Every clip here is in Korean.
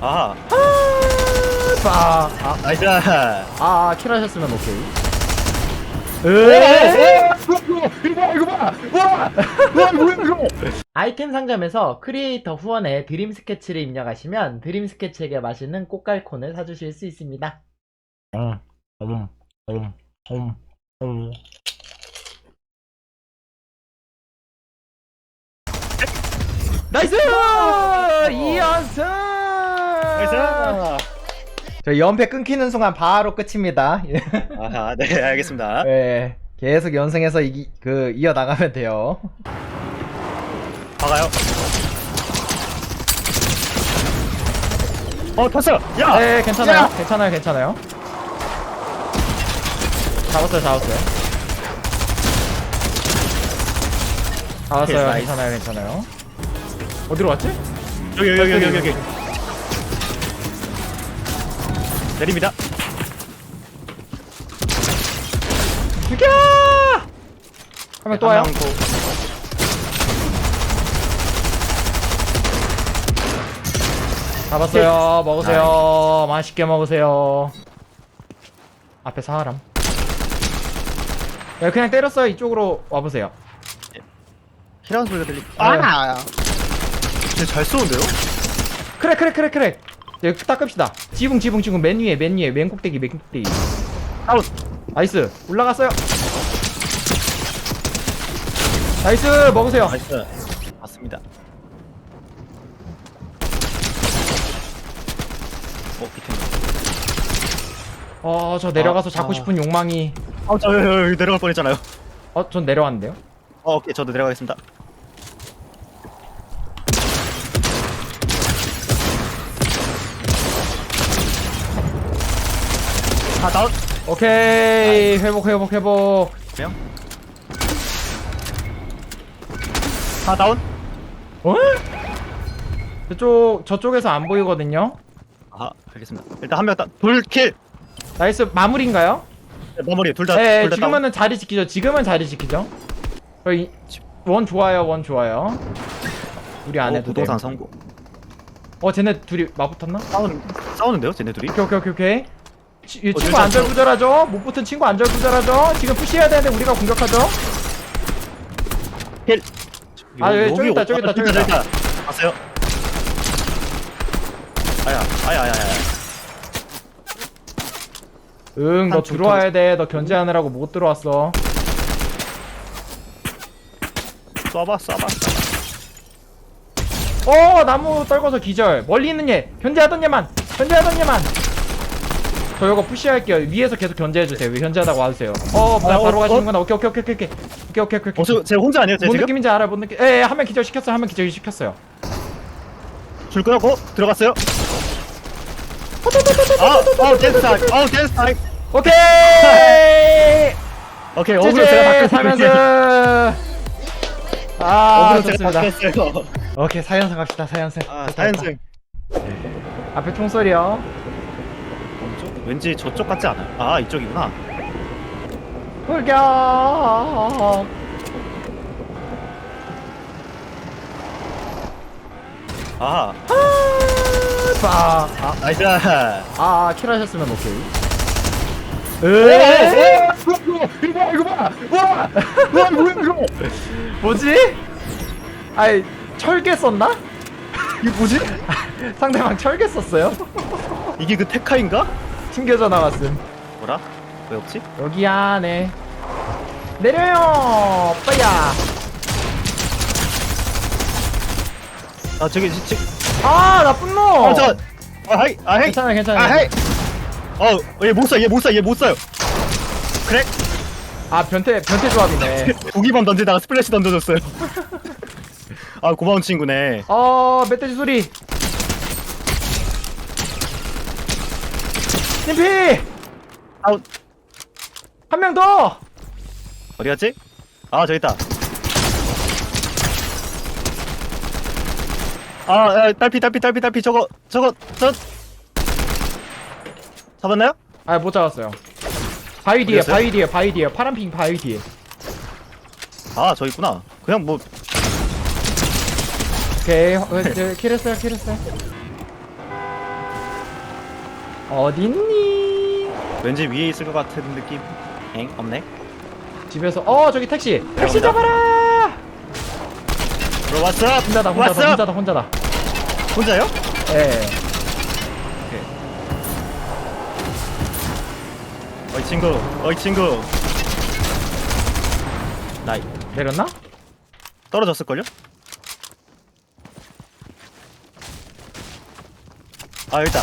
아하 아, 아, 나이스 아, 아, 킬하셨으면 오케이. 에? 으에! 이거 봐 이거 봐 와! 와 뭐야 이거 아이템 상점에서 크리에이터 후원에 드림 스케치를 입력하시면 드림 스케치에게 맛있는 꽃갈콘을 사주실 수 있습니다. 음, 음, 음, 음, 음. 나이스! 이연승! 나이스 저 연패 끊기는 순간 바로 끝입니다. 아하 네 알겠습니다 네, 계속 연승해서 이기, 그, 이어 나가면 돼요. 박아요 어 탔어 야 네, 괜찮아요. 야! 괜찮아요, 괜찮아요. 잡았어요, 잡았어요. 잡았어요, 나이스. 괜찮아요, 괜찮아요. 어디로 갔지? 여기 여기 여기 여기 여기 내립니다 죽여! 하면 또 와요? 한 명 더. 잡았어요, 먹으세요. 맛있게 먹으세요. 앞에 사람. 야, 그냥 때렸어요. 이쪽으로 와보세요. 키라는 소리가 들리 아. 진짜 잘 쏘는데요? 크랙, 크랙, 크랙, 크랙. 네, 닦읍시다. 지붕, 지붕, 지붕. 맨 위에, 맨 위에. 맨 꼭대기, 맨 꼭대기. 다운 나이스. 올라갔어요. 나이스. 먹으세요. 나이스 맞습니다 어 밑에 어, 저 내려가서 아, 잡고 아. 싶은 욕망이. 아저 여기 내려갈 뻔했잖아요 어, 전 내려왔는데요? 어 오케이 저도 내려가겠습니다 아 다운 오케이. 회복, 회복, 회복. 명. 아 다운 어? 저쪽, 저쪽에서 안 보이거든요? 아 알겠습니다 일단 한 명다둘킬 나이스. 마무리인가요? 마무리 둘 다 네, 둘다 지금은 자리 지키죠. 지금은 자리 지키죠. 저희, 원 좋아요, 원 좋아요. 우리 안 어, 해도 돼. 부동산 성공 어, 쟤네 둘이 맞붙었나? 싸우는 싸우는데요 쟤네 둘이 오케이 오케이 오케이 오케이 치, 이 어, 친구 안절부절하죠? 못 붙은 친구 안절부절하죠? 지금 푸시해야 되는데 우리가 공격하죠? 킬 아, 여기 저기 있다, 저기 있다, 저기 있다. 봤어요 아야 아야 아야 아야 응, 너 들어와야 돼. 너 견제하느라고 못 들어왔어. 쏴봐 쏴봐 쏴봐 어, 나무 떨궈서 기절. 멀리 있는 얘, 견제하던 얘만, 견제하던 얘만. 저 이거 푸시할게요. 위에서 계속 견제해주세요. 위 견제하다고 와주세요. 어, 나 아, 어, 바로 어? 가시는구나. 오케이, 오케이, 오케이, 오케이, 오케이, 오케이, 오케이, 오케이. 어, 저, 제 혼자 아니에요? 제 뭔 지금? 느낌인지 알아, 뭔 느낌? 에, 한명 기절 시켰어요. 한명 기절 시켰어요. 줄 끊었고 들어갔어요 아, 어, 댄스 타임 어, 댄스 타임 오케이. 오케이, 제제 제가 살면서. 바꿨어요 아, 어그로 제가 좋습니다. 바꿨어요 오케이, 사연승 갑시다. 사연승. 아, 좋다, 좋다. 앞에 총소리요. 왠지 저쪽 같지 않아요? 아, 이쪽이구나 불격. 아하 아, 아, 나이스 아, 킬하셨으면 오케이. 오, 으에? 오, 이거 봐, 이거 봐! 와! 와, 뭐야, 이거! 뭐지? 아이, 철개 썼나? 이게 뭐지? 상대방 철개 썼어요? 이게 그 테카인가? 튕겨져 나갔음. 뭐라? 왜 없지? 여기 안에. 내려요! 빠야! 아, 저기, 지, 지, 아, 나쁜 놈! 어, 저, 아, 하이, 아, 헤이! 괜찮아요, 괜찮아요. 아, 헤이! 어, 얘못 쏴, 얘못 쏴, 얘못 쏴요! 그래? 아, 변태, 변태 조합이네. 고기밤 던지다가 스플래시 던져줬어요. 아, 고마운 친구네. 어, 멧돼지 소리. 님피! 아웃. 한 명 더! 어디 갔지? 아, 저기 있다. 아, 아, 딸피, 딸피, 딸피, 딸피, 저거, 저거, 저. 잡았나요? 아, 못 잡았어요. 바위 뒤에, 어디였어요? 바위 뒤에, 바위 뒤에. 파란핑 바위 뒤에. 아, 저기 있구나. 그냥 뭐, 오케이, 어, 저, 킬했어요, 킬했어요. 어딨니? 왠지 위에 있을 것 같은 느낌. 엥 없네. 집에서 어 저기 택시 택시. 잡아라 들어왔어. 혼자다 혼자다 왔어. 혼자다 혼자다 혼자요? 예 어이 친구. 어이 친구. 나이 내렸나? 떨어졌을 걸요? 아 일단.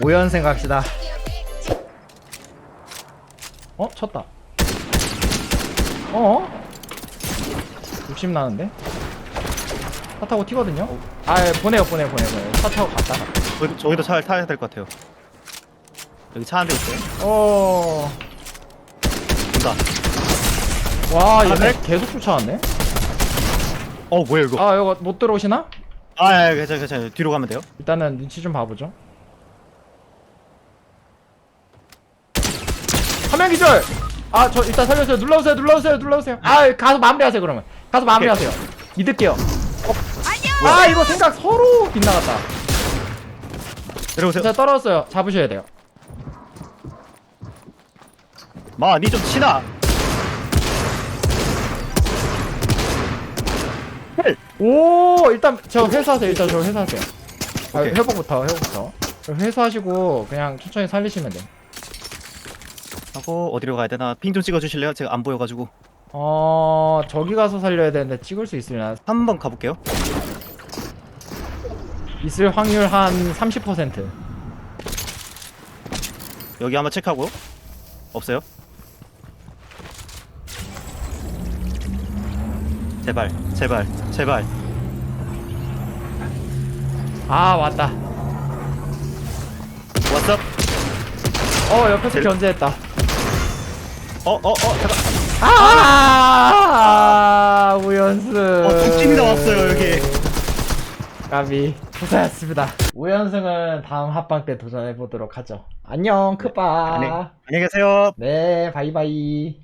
5연승 갑시다 어? 쳤다 어? 욕심 나는데? 차 타고 튀거든요? 아 보내요 보내요 보내요 보내요 차 타고 갔다가 저기, 저기도 차를 타야 될 것 같아요. 여기 차 한 대 있어요. 어... 온다. 와 얘네 네? 계속 쫓아왔네? 어 뭐야 이거? 아 이거 못 들어오시나? 아 예, 괜찮아 괜찮아. 뒤로 가면 돼요. 일단은 눈치 좀 봐보죠 화면 기절! 아 저 일단 살려주세요. 눌러주세요 눌러주세요 눌러주세요. 아 가서 마무리하세요 그러면. 가서 마무리하세요. 믿을게요. 아 이거 생각 서로 빗나갔다. 내려오세요. 제가 떨어졌어요. 잡으셔야 돼요. 마 니 좀 치나. 헬. 오 일단 저 회수하세요. 일단 저 회수하세요. 아, 오케이. 회복부터 회복부터. 회수하시고 그냥 천천히 살리시면 돼요 하고 어디로 가야 되나? 핑 좀 찍어주실래요? 제가 안 보여가지고 어 저기 가서 살려야 되는데 찍을 수 있으려나 한번 가볼게요. 있을 확률 한 30% 여기 한번 체크하고 없어요? 제발 제발 제발 아 왔다 왔어? 어 옆에서 젤- 견제했다 어 어 어 잠깐. 아! 우연승 어, 두 팀이 나왔어요, 여기. 까비. 고생하셨습니다. 우연승은 다음 합방 때 도전해보도록 하죠. 안녕 크빠. 안녕. 안녕히 계세요. 네 바이바이